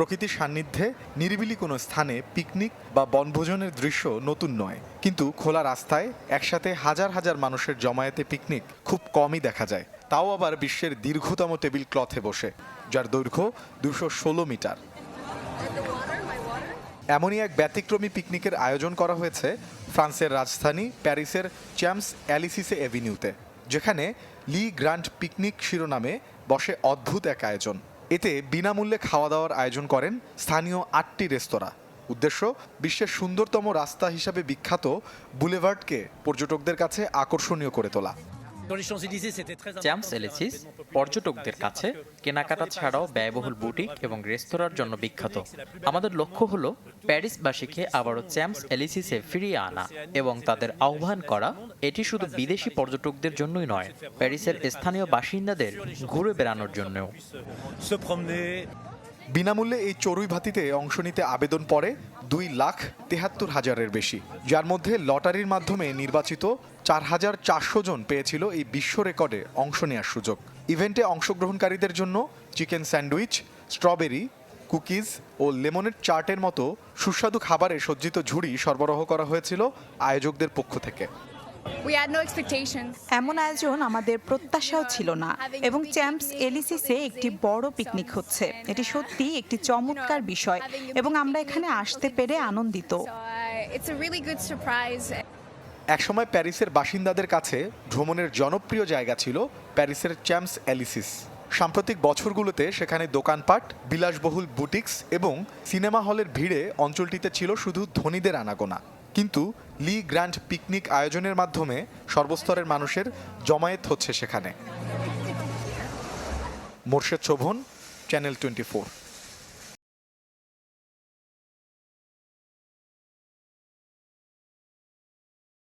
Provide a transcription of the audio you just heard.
প্রকৃতির সান্নিধ্যে নিরিবিলি কোনো স্থানে পিকনিক বা বনভোজনের দৃশ্য নতুন নয়। কিন্তু খোলা রাস্তায় একসাথে হাজার হাজার মানুষের জমায়েতে পিকনিক খুব কমই দেখা যায়। তাও আবার বিশ্বের দীর্ঘতম টেবিল ক্লথে বসে, যার দৈর্ঘ্য দুশো ষোলো মিটার। এমনই এক ব্যতিক্রমী পিকনিকের আয়োজন করা হয়েছে ফ্রান্সের রাজধানী প্যারিসের চ্যাম্পস অ্যালিসিসে এভিনিউতে, যেখানে লি গ্র্যান্ড পিকনিক শিরোনামে বসে অদ্ভুত এক আয়োজন। এতে বিনামূল্যে খাওয়া দাওয়ার আয়োজন করেন স্থানীয় আটটি রেস্তোরাঁ। উদ্দেশ্য, বিশ্বের সুন্দরতম রাস্তা হিসাবে বিখ্যাত বুলেভার্ডকে পর্যটকদের কাছে আকর্ষণীয় করে তোলা। চ্যাম্পস এলিসিস পর্যটকদের কাছে কেনাকাটা ছাড়াও ব্যয়বহুল বুটিক এবং রেস্তোরাঁর জন্য বিখ্যাত। আমাদের লক্ষ্য হল প্যারিসবাসীকে আবারও চ্যাম্পস এলিসিসে ফিরিয়ে আনা এবং তাদের আহ্বান করা এটি শুধু বিদেশি পর্যটকদের জন্যই নয় প্যারিসের স্থানীয় বাসিন্দাদের ঘুরে বেড়ানোর জন্যও। বিনামূল্যে এই চড়ুই ভাতিতে অংশ নিতে আবেদন পড়ে দুই লাখ তেহাত্তর হাজারের বেশি। যার মধ্যে লটারির মাধ্যমে নির্বাচিত চার হাজার চারশো জন পেয়েছিল এই বিশ্ব রেকর্ডে অংশ নেওয়ার সুযোগ। ইভেন্টে অংশগ্রহণকারীদের জন্য চিকেন স্যান্ডউইচ, স্ট্রবেরি, কুকিজ ও লেমনের চার্টের মতো সুস্বাদু খাবারে সজ্জিত ঝুড়ি সরবরাহ করা হয়েছিল আয়োজকদের পক্ষ থেকে। We had no expectations. এমন আয়োজন আমাদের প্রত্যাশাও ছিল না এবং চ্যাম্পস এলিসিসে একটি বড় পিকনিক হচ্ছে এটি সত্যি একটি চমৎকার বিষয় এবং আমরা এখানে আসতে পেরে আনন্দিত uh, it's a really good surprise. একসময় প্যারিসের বাসিন্দাদের কাছে ভ্রমণের জনপ্রিয় জায়গা ছিল প্যারিসের চ্যাম্পস অ্যালিসিস সাম্প্রতিক বছরগুলোতে সেখানে দোকানপাট বিলাসবহুল বুটিক্স এবং সিনেমা হলের ভিড়ে অঞ্চলটিতে ছিল শুধু ধনীদের আনাগোনা কিন্তু লি গ্র্যান্ড পিকনিক আয়োজনের মাধ্যমে সর্বস্তরের মানুষের জমায়েত হচ্ছে সেখানে। Morshed Sovan, channel twenty